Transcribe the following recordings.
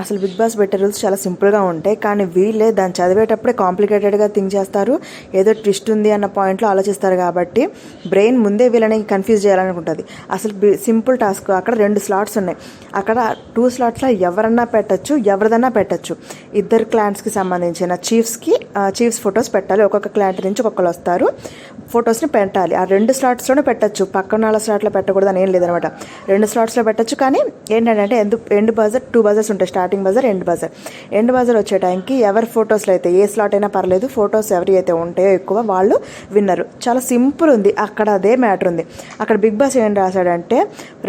అసలు big boss పెట్టే rules చాలా సింపుల్గా ఉంటాయి కానీ వీళ్ళే దాన్ని చదివేటప్పుడే కాంప్లికేటెడ్గా థింక్ చేస్తారు. ఏదో ట్విస్ట్ ఉంది అన్న పాయింట్లో ఆలోచిస్తారు కాబట్టి బ్రెయిన్ ముందే వీళ్ళని కన్ఫ్యూజ్ చేయాలనుకుంటుంది. అసలు సింపుల్ టాస్క్. అక్కడ రెండు స్లాట్స్ ఉన్నాయి. అక్కడ టూ స్లాట్స్లో ఎవరన్నా పెట్టచ్చు ఎవరిదన్నా పెట్టచ్చు. ఇద్దరు క్లాంట్స్కి సంబంధించిన చీఫ్స్కి చీఫ్స్ ఫొటోస్ పెట్టాలి. ఒక్కొక్క క్లాంట్ నుంచి ఒక్కొక్కరు వస్తారు. ఫొటోస్ని పెట్టాలి. ఆ రెండు స్లాట్స్లోనే పెట్టచ్చు. పక్కన వాళ్ళ స్లాట్లో పెట్టకూడదు అని ఏం లేదనమాట. రెండు స్లాట్స్లో పెట్టచ్చు. కానీ ఏంటంటే ఎందు ఎండు బజర్ టూ బజర్స్ ఉంటాయి starting buzzer end buzzer end buzzer వచ్చే టైంకి ఎవరి ఫొటోస్లో అయితే ఏ స్లాట్ అయినా పర్లేదు ఫొటోస్ ఎవరి అయితే ఉంటాయో ఎక్కువ వాళ్ళు విన్నరు. చాలా సింపుల్ ఉంది అక్కడ అదే మ్యాటర్ ఉంది. అక్కడ బిగ్ బాస్ ఏం రాశాడంటే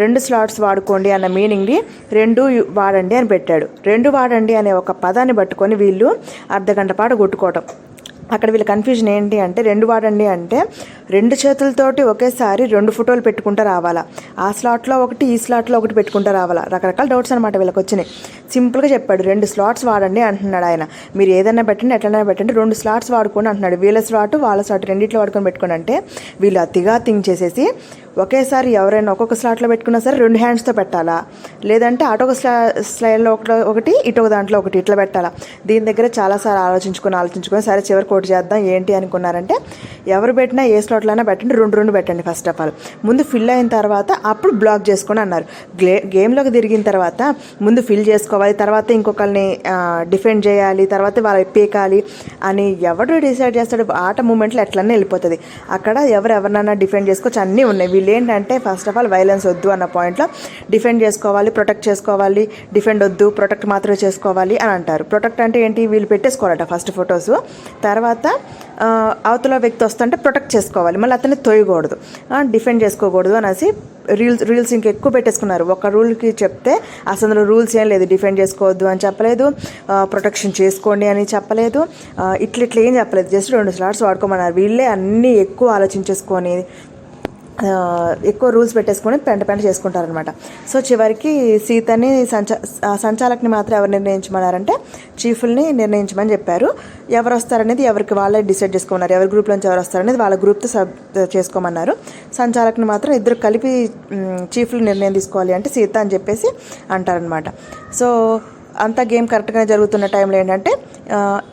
రెండు స్లాట్స్ వాడుకోండి అన్న మీనింగ్ని రెండు వాడండి అని పెట్టాడు. రెండు వాడండి అనే ఒక పదాన్ని పట్టుకొని వీళ్ళు అర్ధగంట పాటు కొట్టుకోవటం. అక్కడ వీళ్ళ కన్ఫ్యూజన్ ఏంటి అంటే రెండు వాడండి అంటే రెండు చేతులతోటి ఒకేసారి రెండు ఫోటోలు పెట్టుకుంటూ రావాలా? ఆ స్లాట్లో ఒకటి ఈ స్లాట్లో ఒకటి పెట్టుకుంటూ రావాలా? రకరకాల డౌట్స్ అనమాట వీళ్ళకి వచ్చినాయి. సింపుల్గా చెప్పాడు రెండు స్లాట్స్ వాడండి అంటున్నాడు ఆయన. మీరు ఏదైనా పెట్టండి ఎట్లైనా పెట్టండి రెండు స్లాట్స్ వాడుకోండి అంటున్నాడు. వీళ్ళ స్లాట్ వాళ్ళ స్లాట్ రెండిట్లో వాడుకొని పెట్టుకోండి అంటే వీళ్ళు అతిగా థింక్ చేసేసి ఒకేసారి ఎవరైనా ఒక్కొక్క స్లాట్లో పెట్టుకున్నా సరే రెండు హ్యాండ్స్తో పెట్టాలా? లేదంటే అటొక స్లా స్లైడ్లో ఒకటి ఒకటి ఇటొక దాంట్లో ఒకటి ఇట్లా పెట్టాలా? దీని దగ్గర చాలాసార్లు ఆలోచించుకొని ఆలోచించుకొని సరే చివరికి ఒకటి చేద్దాం ఏంటి అనుకున్నారంటే ఎవరు పెట్టినా ఏ స్లాట్లో అయినా పెట్టండి రెండు రెండు పెట్టండి ఫస్ట్ ఆఫ్ ఆల్ ముందు ఫిల్ అయిన తర్వాత అప్పుడు బ్లాక్ చేసుకొని అన్నారు. గ్లే గేమ్లోకి తిరిగిన తర్వాత ముందు ఫిల్ చేసుకోవాలి తర్వాత ఇంకొకరిని డిఫెండ్ చేయాలి తర్వాత వాళ్ళ పీకాలి అని ఎవడు డిసైడ్ చేస్తాడు ఆట మూమెంట్లో ఎట్లనే వెళ్ళిపోతుంది. అక్కడ ఎవరు ఎవరినైనా డిఫెండ్ చేసుకోవచ్చు అన్నీ ఉన్నాయి. వీళ్ళేంటంటే ఫస్ట్ ఆఫ్ ఆల్ వైలెన్స్ వద్దు అన్న పాయింట్లో డిఫెండ్ చేసుకోవాలి ప్రొటెక్ట్ చేసుకోవాలి డిఫెండ్ వద్దు ప్రొటెక్ట్ మాత్రమే చేసుకోవాలి అని అంటారు. ప్రొటెక్ట్ అంటే ఏంటి? వీళ్ళు పెట్టేసుకోవాలట ఫస్ట్ ఫొటోస్ తర్వాత అవతల వ్యక్తి వస్తుంటే ప్రొటెక్ట్ చేసుకోవాలి. మళ్ళీ అతన్ని తొయ్యకూడదు డిఫెండ్ చేసుకోకూడదు అనేసి రీల్స్ రూల్స్ ఇంకా ఎక్కువ పెట్టేసుకున్నారు. ఒక రూల్కి చెప్తే అసలు అందులో రూల్స్ ఏం లేదు. డిఫెండ్ చేసుకోవద్దు అని చెప్పలేదు. ప్రొటెక్షన్ చేసుకోండి అని చెప్పలేదు. ఇట్లా ఇట్లా ఏం చెప్పలేదు. జస్ట్ రెండు స్లాట్స్ వాడుకోమన్నారు. వీళ్ళే అన్నీ ఎక్కువ ఆలోచించేసుకొని ఎక్కువ రూల్స్ పెట్టేసుకొని పెంట పెంట చేసుకుంటారనమాట సో చివరికి సీతని సంచా సంచాలకుని మాత్రం ఎవరు నిర్ణయించమన్నారంటే చీఫుల్ని నిర్ణయించమని చెప్పారు. ఎవరు వస్తారనేది ఎవరికి వాళ్ళే డిసైడ్ చేసుకోమన్నారు ఎవరి గ్రూప్ నుంచి ఎవరు వస్తారనేది వాళ్ళ గ్రూప్తో సబ్ చేసుకోమన్నారు. సంచాలకుని మాత్రం ఇద్దరు కలిపి చీఫ్లు నిర్ణయం తీసుకోవాలి అంటే సీత అని చెప్పేసి అంటారనమాట సో అంతా గేమ్ కరెక్ట్గానే జరుగుతున్న టైంలో ఏంటంటే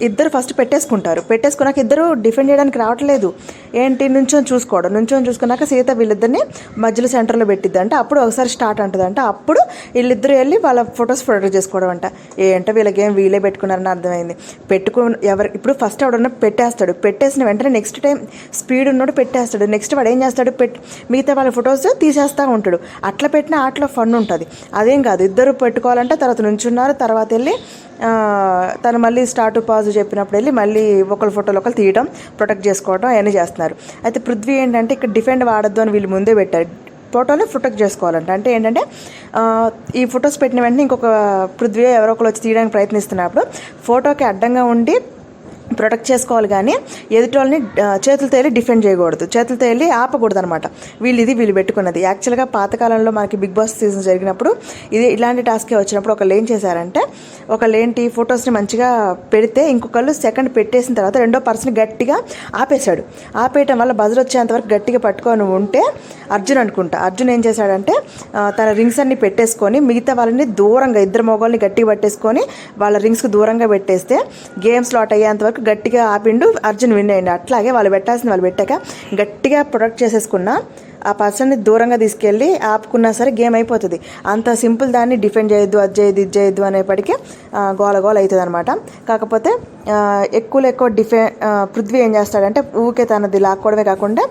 ఇద్దరు ఫస్ట్ పెట్టేసుకుంటారు. పెట్టేసుకున్నాక ఇద్దరు డిఫెండ్ చేయడానికి రావట్లేదు. ఏంటి? నుంచొని చూసుకోవడం. నుంచొని చూసుకున్నాక సీత వీళ్ళిద్దరిని మధ్యలో సెంటర్లో పెట్టిద్ది అంటే అప్పుడు ఒకసారి స్టార్ట్ అంటుందంట. అప్పుడు వీళ్ళిద్దరు వెళ్ళి వాళ్ళ ఫొటోస్ ఫోటో చేసుకోవడం అంట. ఏంటో వీళ్ళ గేమ్ వీళ్ళే పెట్టుకున్నారని అర్థమైంది. పెట్టుకు ఎవరు ఇప్పుడు ఫస్ట్ ఎవడన్నా పెట్టేస్తాడు. పెట్టేసిన వెంటనే నెక్స్ట్ టైం స్పీడ్ ఉన్నోడు పెట్టేస్తాడు. నెక్స్ట్ వాడు ఏం చేస్తాడు? పెట్ మిగతా వాళ్ళ ఫొటోస్ తీసేస్తూ ఉంటాడు. అట్లా పెట్టిన ఆటలో ఫన్ ఉంటుంది. అదేం కాదు. ఇద్దరు పెట్టుకోవాలంటే తర్వాత నుంచున్నారు తర్వాత తర్వాత వెళ్ళి తను మళ్ళీ స్టార్ట్ పాజ్ చెప్పినప్పుడు వెళ్ళి మళ్ళీ ఒకళ్ళ ఫోటోలు ఒకరు తీయడం ప్రొటెక్ట్ చేసుకోవడం అవన్నీ చేస్తున్నారు. అయితే పృథ్వీ ఏంటంటే ఇక్కడ డిఫెండ్ వాడద్దు అని వీళ్ళు ముందే పెట్టారు. ఫోటోని ప్రొటెక్ట్ చేసుకోవాలంట. అంటే ఏంటంటే ఈ ఫొటోస్ పెట్టిన వెంటనే ఇంకొక పృథ్వీ ఎవరో ఒకరు వచ్చి తీయడానికి ప్రయత్నిస్తున్నప్పుడు ఫోటోకి అడ్డంగా ఉండి ప్రొటెక్ట్ చేసుకోవాలి కానీ ఎదుటోళ్ళని వాళ్ళని చేతులతో వెళ్ళి డిఫెండ్ చేయకూడదు. చేతులతో వెళ్ళి ఆపకూడదు అనమాట వీళ్ళు ఇది వీళ్ళు పెట్టుకున్నది. యాక్చువల్గా పాతకాలంలో మనకి బిగ్ బాస్ సీజన్ జరిగినప్పుడు ఇది ఇలాంటి టాస్కే వచ్చినప్పుడు ఒకళ్ళు ఏం చేశారంటే ఒకళ్ళు ఏంటి ఫొటోస్ని మంచిగా పెడితే ఇంకొకళ్ళు సెకండ్ పెట్టేసిన తర్వాత రెండో పర్సన్ గట్టిగా ఆపేశాడు. ఆపేయటం వల్ల బజర్ వచ్చేంతవరకు గట్టిగా పట్టుకొని ఉంటే అర్జున్ అనుకుంటా. అర్జున్ ఏం చేశాడంటే తన రింగ్స్ అన్ని పెట్టేసుకొని మిగతా వాళ్ళని దూరంగా ఇద్దరు మొగోళ్ళని గట్టిగా పట్టేసుకొని వాళ్ళ రింగ్స్కి దూరంగా పెట్టేస్తే గేమ్ స్లాట్ అయ్యేంతవరకు గట్టిగా ఆపిండు అర్జున్ విన్ అయ్యిండు అట్లాగే వాళ్ళు పెట్టాల్సింది వాళ్ళు పెట్టాక గట్టిగా ప్రొటెక్ట్ చేసేసుకున్న ఆ పర్సన్ని దూరంగా తీసుకెళ్ళి ఆపుకున్నా సరే గేమ్ అయిపోతుంది. అంత సింపుల్ దాన్ని డిఫెండ్ చేయొద్దు అది చేయొద్దు ఇది చేయొద్దు అనేప్పటికీ గోల గోల అవుతుంది అనమాట కాకపోతే ఎక్కువలో ఎక్కువ డిఫె పృథ్వీ ఏం చేస్తాడంటే ఊకే తనది లాక్కోవడమే కాకుండా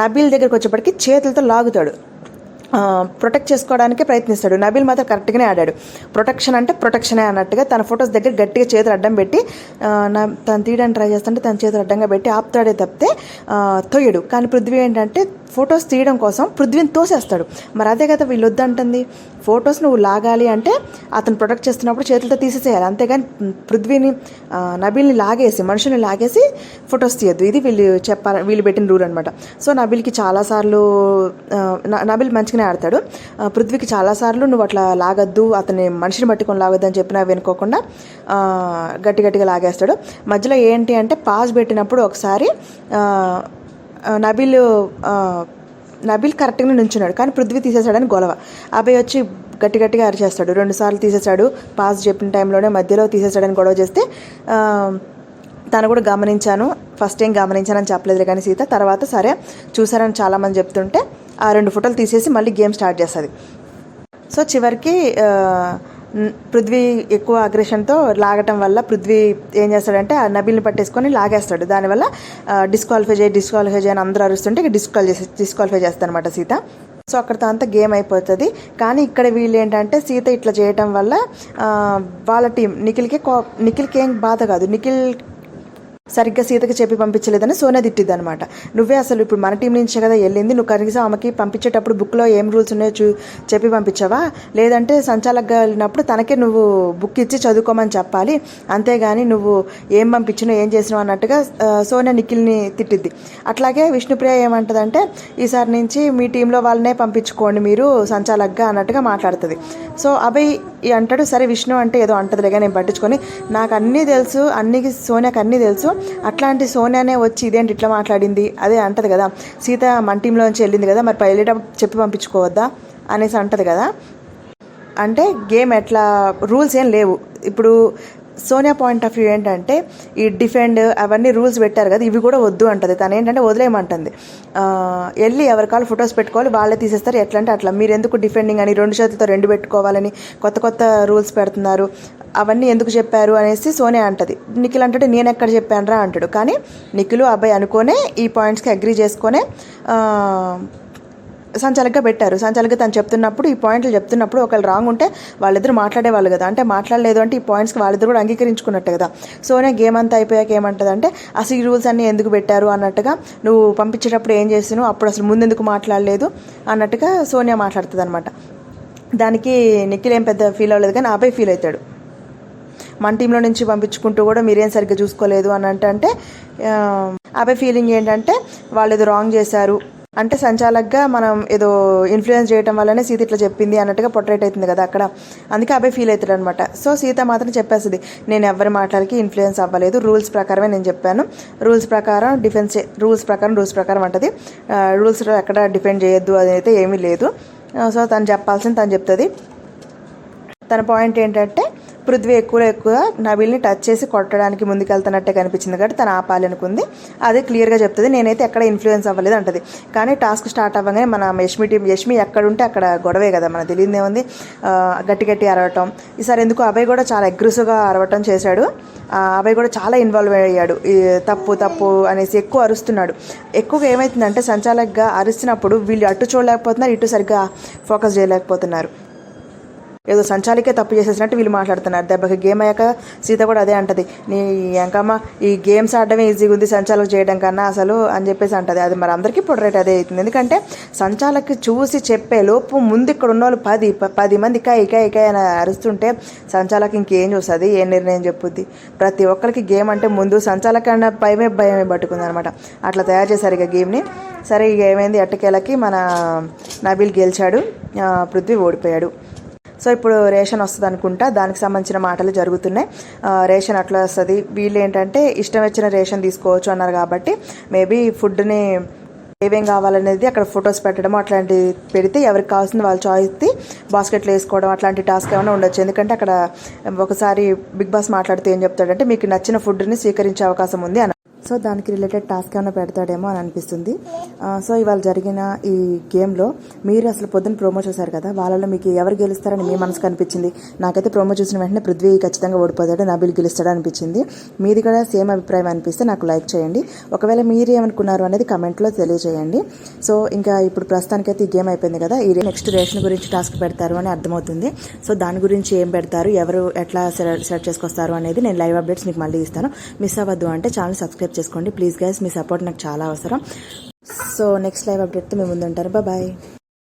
నబీల్ దగ్గరికి వచ్చేప్పటికి చేతులతో లాగుతాడు. ప్రొటెక్ట్ చేసుకోవడానికే ప్రయత్నిస్తాడు. నబీల్ మాత్రం కరెక్ట్గానే ఆడాడు. ప్రొటెక్షన్ అంటే ప్రొటెక్షనే అన్నట్టుగా తన ఫొటోస్ దగ్గర గట్టిగా చేతులు అడ్డం పెట్టి నా తను తీయడానికి ట్రై చేస్తుంటే తన చేతులు అడ్డంగా పెట్టి ఆపుతాడే తప్పితే తొయ్యడు. కానీ పృథ్వీ ఏంటంటే ఫొటోస్ తీయడం కోసం పృథ్వీని తోసేస్తాడు. మరి అదే కదా వీళ్ళు వద్దంటుంది. ఫొటోస్ నువ్వు లాగాలి అంటే అతను ప్రొటెక్ట్ చేస్తున్నప్పుడు చేతులతో తీసేసేయాలి. అంతేగాని పృథ్వీని నబీల్ని లాగేసి మనుషుల్ని లాగేసి ఫొటోస్ తీయద్దు. ఇది వీళ్ళు చెప్పాలి వీళ్ళు పెట్టిన రూల్ అనమాట సో నబీల్కి చాలాసార్లు న- నబీల్ మంచిగానే ఆడతాడు. పృథ్వీకి చాలాసార్లు నువ్వు అట్లా లాగద్దు అతని మనిషిని పట్టుకొని లాగద్దు అని చెప్పినా వినుకోకుండా గట్టి గట్టిగా లాగేస్తాడు. మధ్యలో ఏంటి అంటే పాజ్ పెట్టినప్పుడు ఒకసారి నబీల్ నబిల్ నబీల్ కరెక్ట్గానే నుంచున్నాడు. కానీ పృథ్వీ తీసేసాడని గొడవ. అబ్బాయి వచ్చి గట్టి గట్టిగా అరిచేస్తాడు. రెండుసార్లు తీసేశాడు. పాస్ చెప్పిన టైంలోనే మధ్యలో తీసేసాడని గొడవ చేస్తే తను కూడా గమనించాను. ఫస్ట్ ఏం గమనించానని చెప్పలేదు కానీ సీత. తర్వాత సరే చూసారని చాలామంది చెప్తుంటే ఆ రెండు ఫోటోలు తీసేసి మళ్ళీ గేమ్ స్టార్ట్ చేస్తుంది. సో చివరికి పృథ్వీ ఎక్కువ అగ్రెషన్తో లాగటం వల్ల పృథ్వీ ఏం చేస్తాడంటే ఆ నబిల్ని పట్టేసుకొని లాగేస్తాడు. దానివల్ల డిస్క్వాలిఫై చేయి డిస్క్వాలిఫై చేయని అందరూ అరుస్తుంటే ఇక డిస్క్వాల్ చేసి డిస్క్వాలిఫై చేస్తానమాట సీత. సో అక్కడితో అంతా గేమ్ అయిపోతుంది. కానీ ఇక్కడ వీళ్ళు ఏంటంటే సీత ఇట్లా చేయటం వల్ల వాళ్ళ టీం నిఖిల్కి కో నిఖిల్కి ఏం బాధ కాదు. నిఖిల్ సరిగ్గా సీతకి చెప్పి పంపించలేదని సోనియా తిట్టిద్ది అనమాట నువ్వే అసలు ఇప్పుడు మన టీం నుంచే కదా వెళ్ళింది. నువ్వు కనీసం ఆమెకి పంపించేటప్పుడు బుక్లో ఏం రూల్స్ ఉన్నాయో చూ చెప్పి పంపించావా? లేదంటే సంచాలకగా వెళ్ళినప్పుడు తనకే నువ్వు బుక్ ఇచ్చి చదువుకోమని చెప్పాలి. అంతేగాని నువ్వు ఏం పంపించినావు ఏం చేసినావు అన్నట్టుగా సోనియా నిఖిల్ని తిట్టిద్ది. అట్లాగే విష్ణుప్రియ ఏమంటదంటే ఈసారి నుంచి మీ టీంలో వాళ్ళనే పంపించుకోండి మీరు సంచాలకగా అన్నట్టుగా మాట్లాడుతుంది. సో అభయ్ ఈ అంటాడు సరే విష్ణు అంటే ఏదో అంటదిలేగా నేను పట్టించుకొని నాకు అన్నీ తెలుసు అన్ని సోనియాకి అన్నీ తెలుసు. అట్లాంటి సోనియానే వచ్చి ఇదేంటి ఇట్లా మాట్లాడింది? అదే అంటది కదా. సీత మన టీంలోంచి వెళ్ళింది కదా మరి వెళ్ళేటప్పుడు చెప్పి పంపించుకోవద్దా? అనేసి అంటది కదా. అంటే గేమ్ ఎట్లా రూల్స్ ఏం లేవు. ఇప్పుడు సోనియా పాయింట్ ఆఫ్ వ్యూ ఏంటంటే ఈ డిఫెండ్ అవన్నీ రూల్స్ పెట్టారు కదా ఇవి కూడా వద్దు అంటది. తను ఏంటంటే వదిలేయమంటుంది. వెళ్ళి ఎవరి కాళ్ళు ఫొటోస్ పెట్టుకోవాలి వాళ్ళే తీసేస్తారు. ఎట్లా అంటే అట్లా. మీరు ఎందుకు డిఫెండింగ్ అని రెండు చేతులతో రెండు పెట్టుకోవాలని కొత్త కొత్త రూల్స్ పెడుతున్నారు. అవన్నీ ఎందుకు చెప్పారు అనేసి సోనియా అంటది. నిఖిల్ అంటాడు నేను ఎక్కడ చెప్పానురా? అంటాడు. కానీ నిఖిల్ అబ్బాయి అనుకోనే ఈ పాయింట్స్కి అగ్రి చేసుకొనే ఆ, పెట్టారు. సంచాలకుగా తను చెప్తున్నప్పుడు ఈ పాయింట్లు చెప్తున్నప్పుడు ఒకళ్ళు రాంగ్ ఉంటే వాళ్ళిద్దరు మాట్లాడేవాళ్ళు కదా. అంటే మాట్లాడలేదు అంటే ఈ పాయింట్స్కి వాళ్ళిద్దరు కూడా అంగీకరించుకున్నట్టు కదా. సోనియా గేమ్ అంతా అయిపోయాక ఏమంటుంది అంటే అసలు ఈ రూల్స్ అన్నీ ఎందుకు పెట్టారు? అన్నట్టుగా నువ్వు పంపించేటప్పుడు ఏం చేసినావు అప్పుడు అసలు ముందెందుకు మాట్లాడలేదు? అన్నట్టుగా సోనియా మాట్లాడుతుంది అనమాట దానికి నిఖిల్ ఏం పెద్ద ఫీల్ అవ్వలేదు కానీ అబ్బాయి ఫీల్ అవుతాడు. మన టీంలో నుంచి పంపించుకుంటూ కూడా మీరేం సరిగ్గా చూసుకోలేదు అని అంటే అబ్బాయి ఫీలింగ్ ఏంటంటే వాళ్ళు ఏదో రాంగ్ చేశారు. అంటే సంచాలకగా మనం ఏదో ఇన్ఫ్లుయెన్స్ చేయడం వల్లనే సీత ఇట్లా చెప్పింది అన్నట్టుగా పొట్రేట్ అవుతుంది కదా అక్కడ. అందుకే అబ్బాయి ఫీల్ అవుతాడు అనమాట సో సీత మాత్రం చెప్పేస్తుంది నేను ఎవరి మాటలకి ఇన్ఫ్లుయెన్స్ అవ్వలేదు. రూల్స్ ప్రకారమే నేను చెప్పాను. రూల్స్ ప్రకారం డిఫెన్స్ రూల్స్ ప్రకారం రూల్స్ ప్రకారం అంటది. రూల్స్లో ఎక్కడ డిఫెండ్ చేయొద్దు అది అయితే ఏమీ లేదు. సో తను చెప్పాల్సింది తను చెప్తుంది. తన పాయింట్ ఏంటంటే పృథ్వీ ఎక్కువ ఎక్కువ నబిల్ని టచ్ చేసి కొట్టడానికి ముందుకెళ్తున్నట్టే కనిపించింది కాబట్టి తను ఆపాలి అనుకుంది అదే క్లియర్గా చెప్తుంది. నేనైతే ఎక్కడ ఇన్ఫ్లుయెన్స్ అవ్వలేదు అంటది. కానీ టాస్క్ స్టార్ట్ అవ్వగానే మన యష్మి టీం యష్మి ఎక్కడుంటే అక్కడ గొడవే కదా. మన తెలియదు ఏముంది గట్టి గట్టి అరవటం. ఈసారి ఎందుకు అభయ్ కూడా చాలా అగ్రెసివ్గా అరవటం చేశాడు. ఆ, అభయ్ కూడా చాలా ఇన్వాల్వ్ అయ్యాడు. తప్పు తప్పు అనేసి ఎక్కువ అరుస్తున్నాడు. ఎక్కువగా ఏమవుతుందంటే సంచాలకుగా అరిచినప్పుడు వీళ్ళు అటు చూడలేకపోతున్నారు ఇటు సరిగ్గా ఫోకస్ చేయలేకపోతున్నారు. ఏదో సంచాలికే తప్పు చేసేసినట్టు వీళ్ళు మాట్లాడుతున్నారు. దెబ్బకి గేమ్ అయ్యాక సీత కూడా అదే అంటది. నీ ఎంకమ్మ ఈ గేమ్స్ ఆడడమే ఈజీగా ఉంది సంచాలకు చేయడం కన్నా అసలు అని చెప్పేసి అంటది. అది మరి అందరికీ పొడరేట్ అదే అవుతుంది. ఎందుకంటే సంచాలకి చూసి చెప్పే లోపు ముందు ఇక్కడ ఉన్న వాళ్ళు పది ప- పది మంది ఇక ఇక ఇక అని అరుస్తుంటే సంచాలకి ఇంకేం చూస్తుంది? ఏ నిర్ణయం చెప్పుద్ది? ప్రతి ఒక్కరికి గేమ్ అంటే ముందు సంచాలకన్నా భయమే భయమే పట్టుకుంది అనమాట అట్లా తయారు చేశారు ఇక గేమ్ని. సరే ఇక ఏమైంది? అట్టకేలకి మన నబీల్ గెలిచాడు. పృథ్వీ ఓడిపోయాడు. సో ఇప్పుడు రేషన్ వస్తుంది అనుకుంటా దానికి సంబంధించిన మాటలు జరుగుతున్నాయి. రేషన్ అట్లా వస్తుంది. వీళ్ళు ఏంటంటే ఇష్టం వచ్చిన రేషన్ తీసుకోవచ్చు అన్నారు కాబట్టి మేబీ ఫుడ్ని ఏమేం కావాలనేది అక్కడ ఫొటోస్ పెట్టడం అట్లాంటివి పెడితే ఎవరికి కావాల్సింది వాళ్ళు చాయిస్ది బాస్కెట్లో వేసుకోవడం అట్లాంటి టాస్క్ ఏమైనా ఉండొచ్చు. ఎందుకంటే అక్కడ ఒకసారి బిగ్ బాస్ మాట్లాడితే ఏం చెప్తాడంటే మీకు నచ్చిన ఫుడ్ని స్వీకరించే అవకాశం ఉంది అని సో దానికి రిలేటెడ్ టాస్క్ ఏమైనా పెడతాడేమో అని అనిపిస్తుంది. సో ఇవాళ జరిగిన ఈ గేమ్లో మీరు అసలు పొద్దున్న ప్రోమో చూశారు కదా? వాళ్ళలో మీకు ఎవరు గెలుస్తారని మీ మనసుకు అనిపించింది? నాకైతే ప్రోమో చూసిన వెంటనే పృథ్వీ ఖచ్చితంగా ఓడిపోతాడు నబిల్ గెలుస్తాడు అనిపించింది. మీది కూడా సేమ్ అభిప్రాయం అనిపిస్తే నాకు లైక్ చేయండి. ఒకవేళ మీరు ఏమనుకున్నారు అనేది కమెంట్లో తెలియజేయండి. సో ఇంకా ఇప్పుడు ప్రస్తుతానికైతే ఈ గేమ్ అయిపోయింది కదా? ఈ నెక్స్ట్ రేషన్ గురించి టాస్క్ పెడతారు అని అర్థమవుతుంది. సో దాని గురించి ఏం పెడతారు? ఎవరు ఎట్లా సెలెక్ట్ చేసుకొస్తారు అనేది నేను లైవ్ అప్డేట్స్ మీకు మళ్ళీ ఇస్తాను. మిస్ అవ్వద్దు అంటే ఛానల్ సబ్స్క్రైబ్ చేసుకోండి. ప్లీజ్ గైస్ మీ సపోర్ట్ నాకు చాలా అవసరం. సో నెక్స్ట్ లైవ్ అప్డేట్తో మేము ముందుంటారు బాయ్